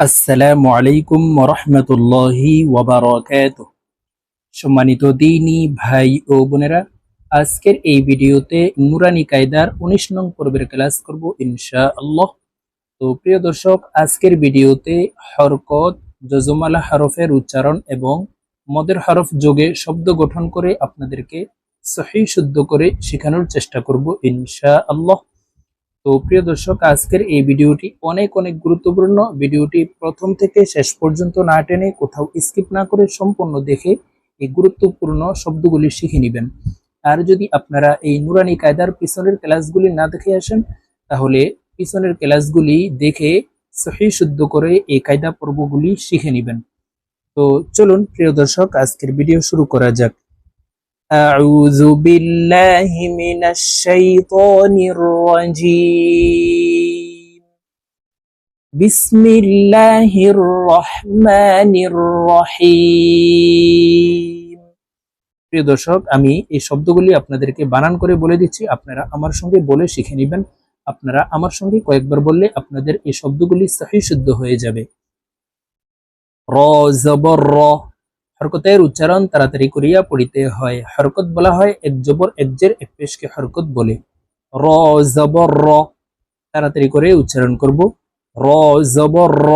আসসালামু আলাইকুম রহমতুল্লাহি ওয়াবারাকাত সম্মানিত দিনী ভাই ও বোনেরা, আজকের এই ভিডিওতে নুরানি কায়দার উনিশ নং পর্বের ক্লাস করব ইনশা আল্লাহ তো প্রিয় দর্শক, আজকের ভিডিওতে হরকত জজমালা হরফের উচ্চারণ এবং মদের হরফ যোগে শব্দ গঠন করে আপনাদেরকে সহি শুদ্ধ করে শেখানোর চেষ্টা করব ইনশা আল্লাহ তো প্রিয় দর্শক, আজকের এই ভিডিওটি অনেক অনেক গুরুত্বপূর্ণ। ভিডিওটি প্রথম থেকে শেষ পর্যন্ত না টেনে কোথাও স্কিপ না করে সম্পূর্ণ দেখে এই গুরুত্বপূর্ণ শব্দগুলি শিখে নেবেন। আর যদি আপনারা এই নুরানি কায়দার পিছনের ক্লাসগুলি না দেখে আসেন, তাহলে পিছনের ক্লাসগুলি দেখে সহি শুদ্ধ করে এই কায়দা পর্বগুলি শিখে নেবেন। তো চলুন, প্রিয় দর্শক, আজকের ভিডিও শুরু করা যাক। أعوذ بالله من الشيطان الرجيم بسم الله الرحمن الرحيم প্রিয় দর্শক আমি এই শব্দগুলি আপনাদেরকে বানান করে বলে দিচ্ছি আপনারা আমার সঙ্গে বলে শিখে নেবেন আপনারা আমার সঙ্গে কয়েকবার বললে আপনাদের এই শব্দগুলি সহি শুদ্ধ হয়ে যাবে র জবর র হরকতের উচ্চারণ তাড়াতাড়ি করিয়া পড়িতে হয়। হরকত বলা হয় এক জবর, এক জের, এক পেশকে হরকত বলে। র, জবর, র। তাড়াতাড়ি করে উচ্চারণ করব। র, জবর, র।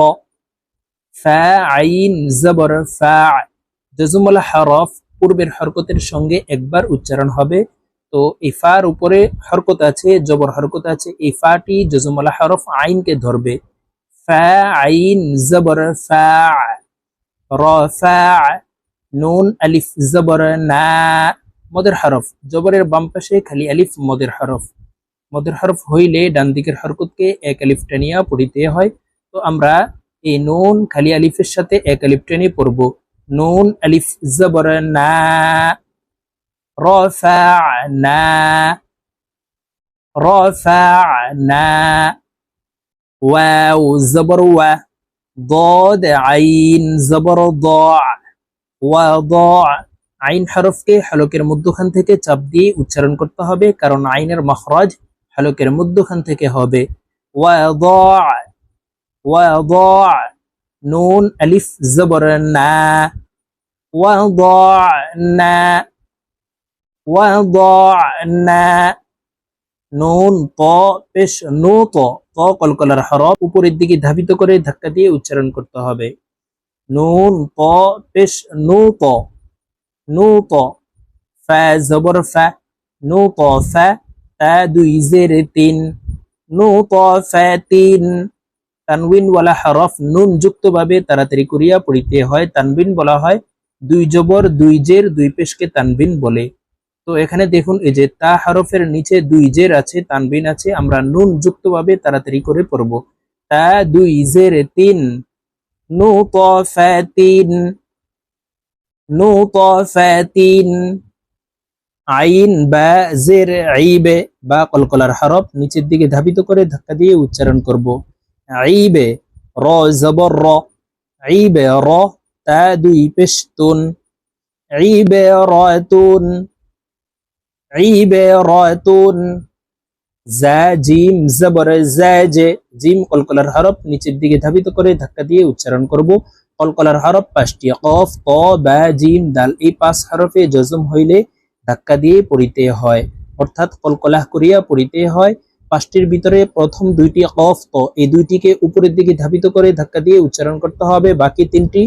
ফা, আইন, জবর, ফা। জজুমলা হরফ পূর্বের হরকতের সঙ্গে একবার উচ্চারণ হবে। তো এই ফার উপরে হরকত আছে, জবর হরকত আছে, এই ফাটি জজুমলা হরফ আইনকে ধরবে। ফা, আইন, জবর, ফা। ফা। নুন আলিফ জবর না মদের হরফ জবরের বাম পাশে খালি আলিফ মদের হরফ মদের হরফ হইলে ডান দিকের হরকতকে এক আলিফ টানিয়া পড়িতে হয় তো আমরা এই নুন খালি আলিফের সাথে এক আলিফ টেনে পড়ব নুন আলিফ জবর না রফা'না রফা'না ওয়াও জবর ওয়া ضاد عين زبر ضاع ওয়াদা আইন হরফকে হলকের মধ্যখান থেকে চাপ দিয়ে উচ্চারণ করতে হবে, কারণ আইনের মখরাজ হলকের মধ্যখান থেকে হবে। নুন আলিফ, জবর নুন, ত নু ত কলকলার হরফ উপরের দিকে ধাবিত করে ধাক্কা দিয়ে উচ্চারণ করতে হবে। নুন ত পেশ নু ত নু ত ফা জবর ফা নু ত ফা তা, দুই, জের, তিন। নু ত ফা তিন। তানবিন ওয়ালা হরফ, নুন যুক্ত ভাবে তাড়াতাড়ি করিয়া পড়িতে হয়। তানবিন বলা হয় দুই জবর, দুই জের, দুই পেশকে তানবিন বলে। তো এখানে দেখুন, এই যে তা হরফের নিচে দুই জের আছে তানবিন আছে, আমরা নুন যুক্ত ভাবে তাড়াতাড়ি করে পড়ব। তা, দুই, জের, তিন। নুতফাতিন নুতফাতিন আইন বা জের আইবে বা কলকলার হরফ নিচের দিকে ধাবিত করে ধাক্কা দিয়ে উচ্চারণ করব। আইবে র, জবর, র। আইবে র, তা, দুই, পেশতুন। আইবে রতুন আইবে রতুন জিম জিম, কলকলার নিচের দিকে ধাবিত করে ধাক্কা দিয়ে উচ্চারণ করব। কলকলার হরফ পাঁচটি, কফ বা, জিম, দাল এই পাঁচ হরফে জজম হইলে ধাক্কা দিয়ে পড়িতে হয়। অর্থাৎ কলকলাহ করিয়া পড়িতে হয়। পাঁচটির ভিতরে প্রথম দুইটি কফ, ত এই দুইটিকে উপরের দিকে ধাবিত করে ধাক্কা দিয়ে উচ্চারণ করতে হবে। বাকি তিনটি,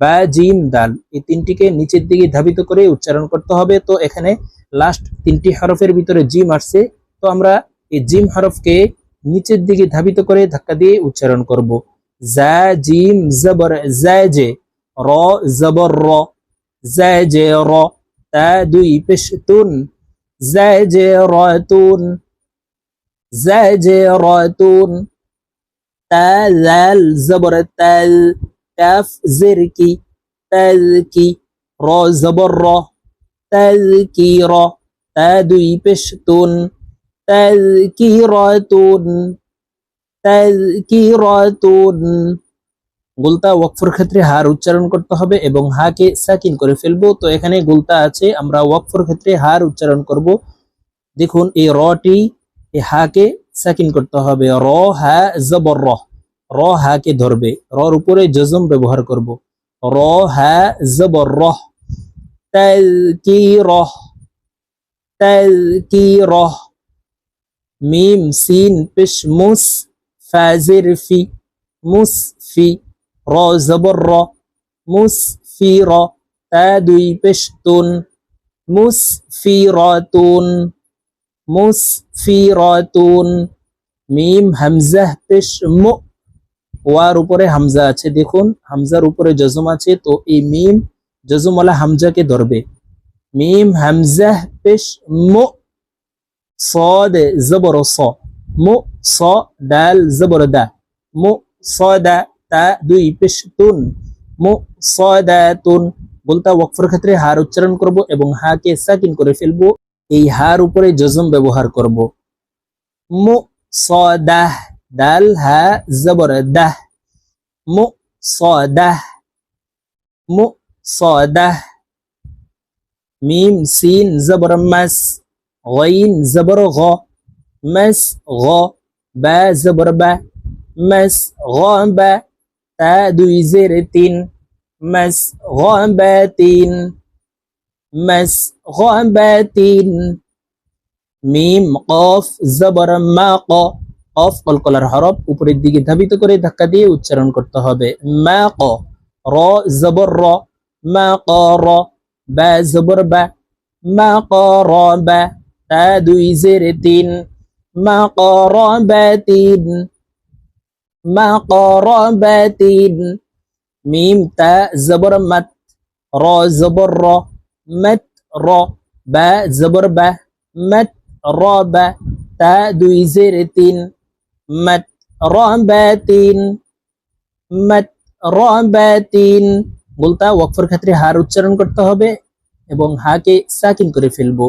বা, জিম, দাল এই তিনটিকে নিচের দিকে ধাবিত করে উচ্চারণ করতে হবে। তো এখানে লাস্ট তিনটি হরফের ভিতরে জিম আসছে। তো আমরা এই জিম হরফকে নিচের দিকে ধাবিত করে ধাক্কা দিয়ে উচ্চারণ করব। জা, জিম, জবর জাজে র, জবর, র। জাজে র, তা, দুই, পেশতুন। জাজে রতুন। জাজে রতুন। তা জাল জবর, তাল। কাফ জের, কি। তাল, কি। র, জবর, র। তাল, কি, র। তা, দুই, পেশতুন। তাযকিরাতুন তাযকিরাতুন। গুলতা ওয়াকফের ক্ষেত্রে হার উচ্চারণ করতে হবে এবং হাকে সাকিন করে ফেলব। তো এখানে গুলতা আছে, আমরা ওয়াকফের ক্ষেত্রে হার উচ্চারণ করব। দেখুন, এই রটি, এই হাকে সাকিন করতে হবে। র, হা, জবর, র। র, হাকে ধরবে। রর উপরে জজম ব্যবহার করব। র, হা, জবর রহ তাযকিরাহ তাযকিরাহ মিম, সিন পেশ মুস ফাজির ফি মুসফি র, জবর, র মুসফির তা, দুই পেশ তুন মুসফিরাতুন মুসফিরাতুন মিম হামজাহ পেশ মু, ওয়ার উপরে হামজা আছে, দেখুন, হামজার উপরে জজম আছে, তো এই মিম জজমওয়ালা হামজাকে ধরবে, মিম হামজাহ পেশ মু صاد زبر ص مو ص دال زبر دا مو صاد তা দুই পেশ তুন মু সদাতুন বলতা ওয়াকফের ক্ষেত্রে হার উচ্চারণ করব এবং হাকে সাকিন করে ফেলবো এই হার উপরে জজম ব্যবহার করব মু সদাহ দাল হা জবর দাহ মু সদাহ মু সদাহ মিম সিন জবর মাস غين زبر غ مس غ با زبر با مس غابة تا দুই জের তিন مس غابتين مس غابتين মিম কফ জবর মা ক কফ কলকলার হরফ উপরের দিকে ধাবিত করে ধাক্কা দিয়ে উচ্চারণ করতে হবে মা ক র জবর র মা ক র বা জবর বা মা ক র বা তা দুই জের তিন মা ক র বা তিন মা ক র বা মিম তা জবর মত, র জবর র, মত র, বা জবর বা, মত র বা। তা দুই জের তিন মত র বা তিন মত র বা তিন বলতা, ওয়াকফের ক্ষেত্রে হার উচ্চারণ করতে হবে এবং হাকে সাকিন করে ফেলব।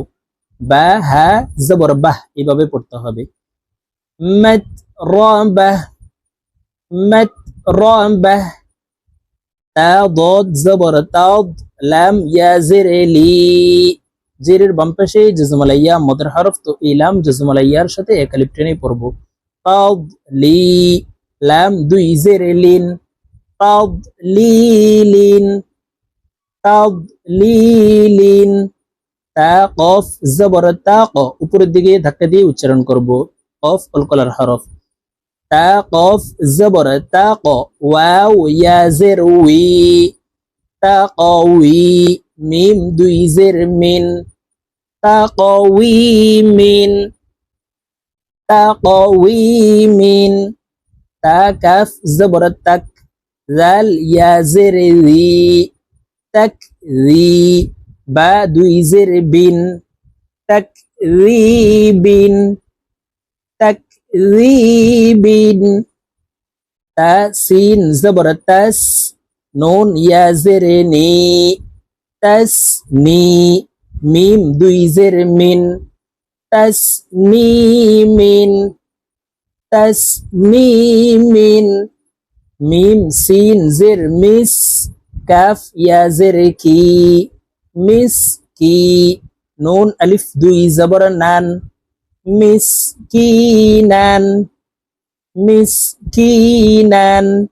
বা, হা, জবর, বাহ, এভাবে পড়তে হবে। মত, র, বাহ, মত, র, বাহ, তা, দদ, জবর তাদ লাম, ইয়া জজমালাইয়া, মদের হরফ, তো এই লাম, জজমালাইয়ার সাথে একালিপ টেনে পড়ব। তাদ লি, লাম, দুই, জের লিন। লিন। তা কফ ক উপরের দিকে ধাক্কা দিয়ে উচ্চারণ করব। কফ কলকলার হরফ। তা ক উই। তা কউই মিম, দুই মিন। মিন। মিন। তা কাফ তাক। তাক বা দুই জের বিন তাক রি বিন তাক রি বিন তা সিন জবর তাস, নুন ইয়া জের নি তাস নি মিম দুই জের মিন তাস নি মিন তাস নি মিন, মিম সিন জের মিস, কাফ ইয়া জের কি। মিস কি? নুন, আলিফ, দুই জবর নান। মিস কি, নান? মিস কি, নান?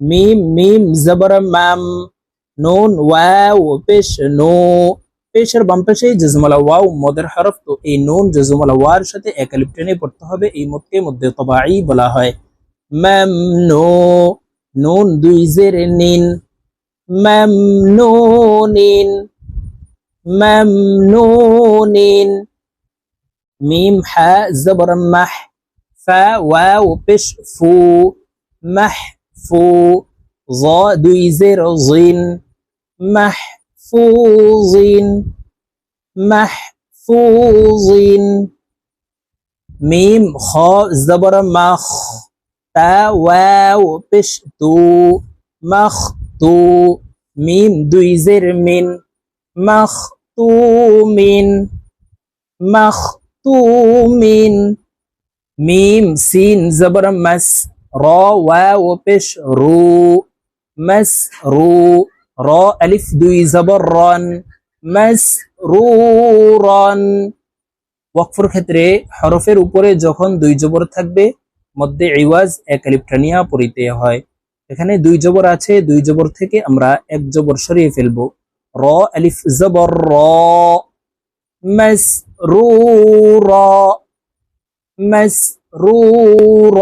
মিম মিম জবর মাম। নুন, ওয়াও, পেশ, নো। পেশের বাম পাশে জজমালা ওয়াও, মদের হরফ। তো এই নুন, জজমালা ওয়ার সাথে একালিপ টেনে পড়তে হবে। এই মতকে মধ্যে তবাই বলা হয়। ম্যাম নো। নুন, দুই, জের, নিন। ম্যাম নো, নিন। ممنون ميم حاء زبر مح فا واو بش فو محفو ظا دوي زر ظن محفوظ محفوظ ميم خا زبر مخ تا واو بش تو مخ تو ميم دوي زر من মাখতুমিন মাখতুমিন, মিম, সিন, জবর, মাস, র, ওয়াও, পেশ, রু, মাস, রু, র, আলিফ, দুই, জবর, রন, মাস, রু, রন। ওয়াকফর ক্ষেত্রে হরফের উপরে যখন দুই জবর থাকবে, মধ্যে ইওয়াজ এক আলিফটা নিয়ে হয়। এখানে দুই জবর আছে, দুই জবর থেকে আমরা এক জবর সরিয়ে ফেলব। র আলিফ জবর র মাস রু র মাস রু র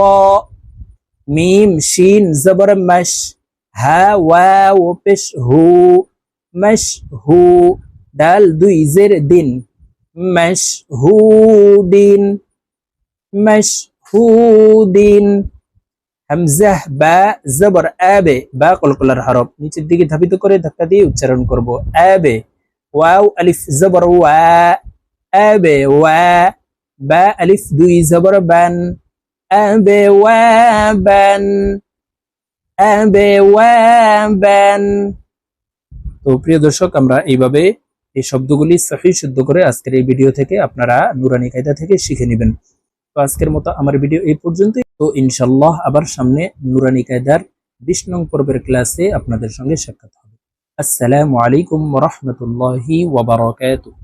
মিম শিন জবর মাস হা ওয়াও পেশ হু মাস হু ডাল দুই হামজাহ বা, জবর, আবে, বা, কলকলার হরফ। নিচের দিকে ধাবিত করে ধাক্কা দিয়ে উচ্চারণ করব। আবে, ওয়াও, আলিফ, জবর, ওয়া। আবে, ওয়া। বা, আলিফ, দুই, জবর, বান। আবে, ওয়া, বান। আবে, ওয়া, বান। তো প্রিয় দর্শক, আমরা এইভাবে এই শব্দগুলি সহি, শুদ্ধ করে আজকের এই ভিডিও থেকে আপনারা নুরানি কায়দা থেকে শিখে নেবেন। তো আজকের মতো আমার ভিডিও এই পর্যন্তই। তো ইনশাল্লাহ আবার সামনে নুরানি কায়দার বিশ নং পর্বের ক্লাসে আপনাদের সঙ্গে সাক্ষাৎ হবে। আসসালামু আলাইকুম রহমতুল্লাহি ওয়াবারাকাতুহ